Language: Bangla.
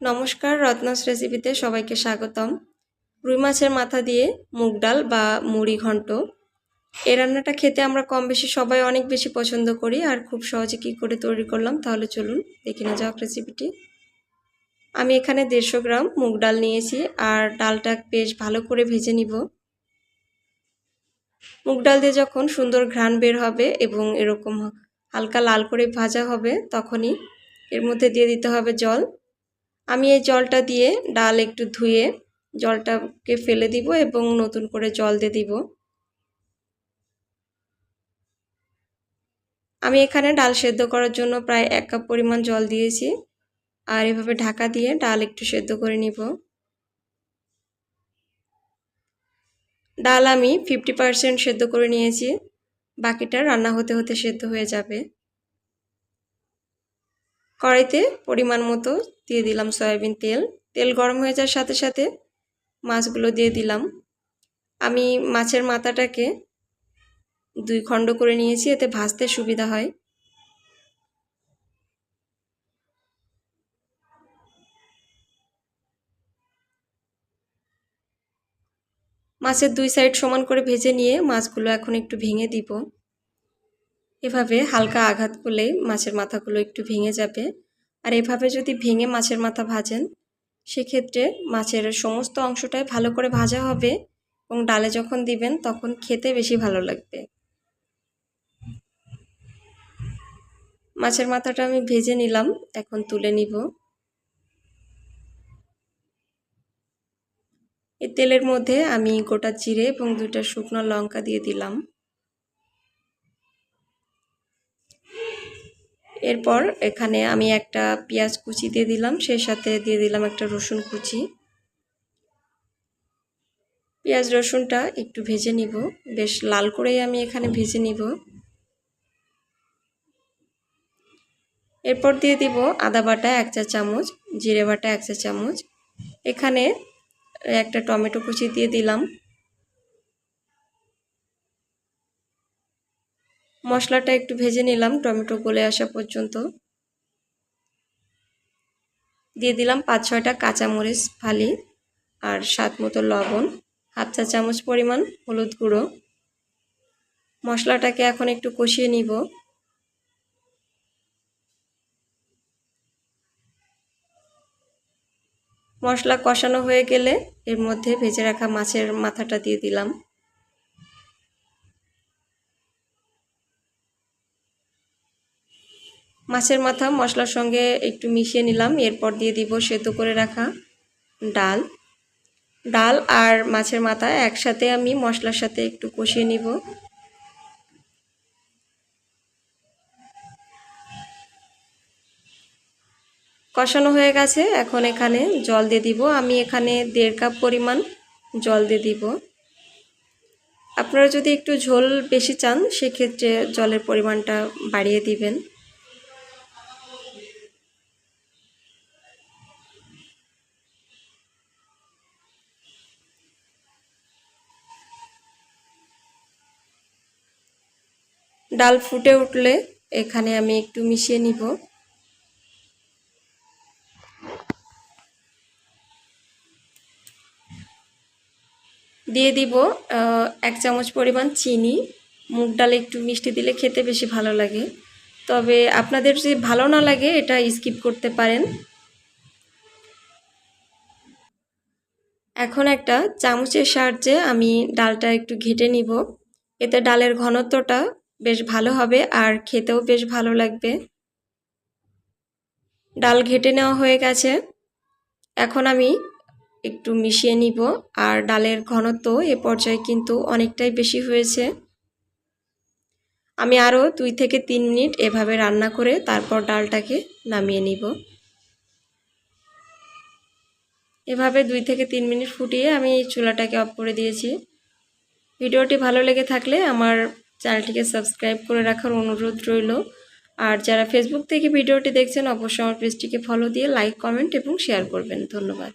নমস্কার, রত্নাস রেসিপিতে সবাইকে স্বাগতম। রুই মাছের মাথা দিয়ে মুগ ডাল বা মুড়ি ঘন্ট। এ রান্নাটা খেতে আমরা কম বেশি সবাই অনেক বেশি পছন্দ করি আর খুব সহজে কী করে তৈরি করলাম তাহলে চলুন দেখে না যাক রেসিপিটি আমি এখানে দেড়শো গ্রাম মুগ ডাল নিয়েছি আর ডালটা বেশ ভালো করে ভেজে নিব। মুগ ডাল দিয়ে যখন সুন্দর ঘ্রাণ বের হবে এবং এরকম হালকা লাল করে ভাজা হবে তখনই এর মধ্যে দিয়ে দিতে হবে জল। আমি এই জলটা দিয়ে ডাল একটু ধুয়ে জলটাকে ফেলে দিব এবং নতুন করে জল দিয়ে দিব। আমি এখানে ডাল সেদ্ধ করার জন্য প্রায় এক কাপ পরিমাণ জল দিয়েছি। আর এভাবে ঢাকা দিয়ে ডাল একটু সেদ্ধ করে নিব। ডাল আমি ফিফটি পারসেন্ট সেদ্ধ করে নিয়েছি। বাকিটা রান্না হতে হতে সেদ্ধ হয়ে যাবে। কড়াইতে পরিমাণ মতো দিয়ে দিলাম সয়াবিন তেল। তেল গরম হয়ে যাওয়ার সাথে সাথে মাছগুলো দিয়ে দিলাম। আমি মাছের মাথাটাকে দুই খণ্ড করে নিয়েছি, এতে ভাজতে সুবিধা হয়। মাছের দুই সাইড সমান করে ভেজে নিয়ে মাছগুলো এখন একটু ভেঙে দিব। এভাবে হালকা আঘাত করলেই মাছের মাথাগুলো একটু ভেঙে যাবে। আর এভাবে যদি ভেঙে মাছের মাথা ভাজেন, সেক্ষেত্রে মাছের সমস্ত অংশটাই ভালো করে ভাজা হবে এবং ডালে যখন দিবেন তখন খেতে বেশি ভালো লাগবে। মাছের মাথাটা আমি ভেজে নিলাম, এখন তুলে নিব। এই তেলের মধ্যে আমি গোটা জিরে এবং দুইটা শুকনো লঙ্কা দিয়ে দিলাম। এরপর এখানে আমি একটা পেঁয়াজ কুচি দিয়ে দিলাম, সেই সাথে দিয়ে দিলাম একটা রসুন কুচি। পেঁয়াজ রসুনটা একটু ভেজে নিব, বেশ লাল করেই আমি এখানে ভেজে নিব। এরপর দিয়ে দিব আদা বাটা এক চা চামচ, জিরে বাটা এক চা চামচ। এখানে একটা টমেটো কুচি দিয়ে দিলাম। মশলাটা একটু ভেজে নিলাম, টমেটো গলে আসা পর্যন্ত। দিয়ে দিলাম পাঁচ ছয়টা কাঁচামরিচ ফালি আর স্বাদ মতো লবণ, হাফ চা চামচ পরিমাণ হলুদ গুঁড়ো। মশলাটাকে এখন একটু কষিয়ে নিব। মশলা কষানো হয়ে গেলে এর মধ্যে ভেজে রাখা মাছের মাথাটা দিয়ে দিলাম। মাছের মাথা, মশলার সঙ্গে একটু মিশিয়ে নিলাম। এরপর দিয়ে দিব সেদ্ধ করে রাখা ডাল। ডাল আর মাছের মাথা একসাথে আমি মশলার সাথে একটু কষিয়ে নিব। কষানো হয়ে গেছে। এখন এখানে জল দিয়ে দিব। আমি এখানে দেড় কাপ পরিমাণ জল দিয়ে দিব। আপনারা যদি একটু ঝোল বেশি চান, সেক্ষেত্রে জলের পরিমাণটা বাড়িয়ে দিবেন। ডাল ফুটে উঠলে এখানে আমি একটু মিশিয়ে নিব। দিয়ে দিব এক চামচ পরিমাণ চিনি। মুগ ডালে একটু মিষ্টি দিলে খেতে বেশি ভালো লাগে। তবে আপনাদের যদি ভালো না লাগে, এটা স্কিপ করতে পারেন। এখন একটা চামচের সাহায্যে আমি ডালটা একটু ঘেটে নিব। এতে ডালের ঘনত্বটা বেশ ভালো হবে আর খেতেও বেশ ভালো লাগবে। ডাল ঘেটে নেওয়া হয়ে গেছে। এখন আমি একটু মিশিয়ে নিব আর ডালের ঘনত্ব এ পর্যায়ে কিন্তু অনেকটাই বেশি হয়েছে। আমি আরও দুই থেকে তিন মিনিট এভাবে রান্না করে তারপর ডালটাকে নামিয়ে নিব। এভাবে দুই থেকে তিন মিনিট ফুটিয়ে আমি চুলাটাকে অফ করে দিয়েছি। ভিডিওটি ভালো লেগে থাকলে আমার চ্যানেলটিকে সাবস্ক্রাইব করে রাখার অনুরোধ রইল। আর যারা ফেসবুক থেকে ভিডিওটি দেখছেন, অবশ্যই আমার পেজটিকে ফলো দিয়ে লাইক কমেন্ট এবং শেয়ার করবেন। ধন্যবাদ।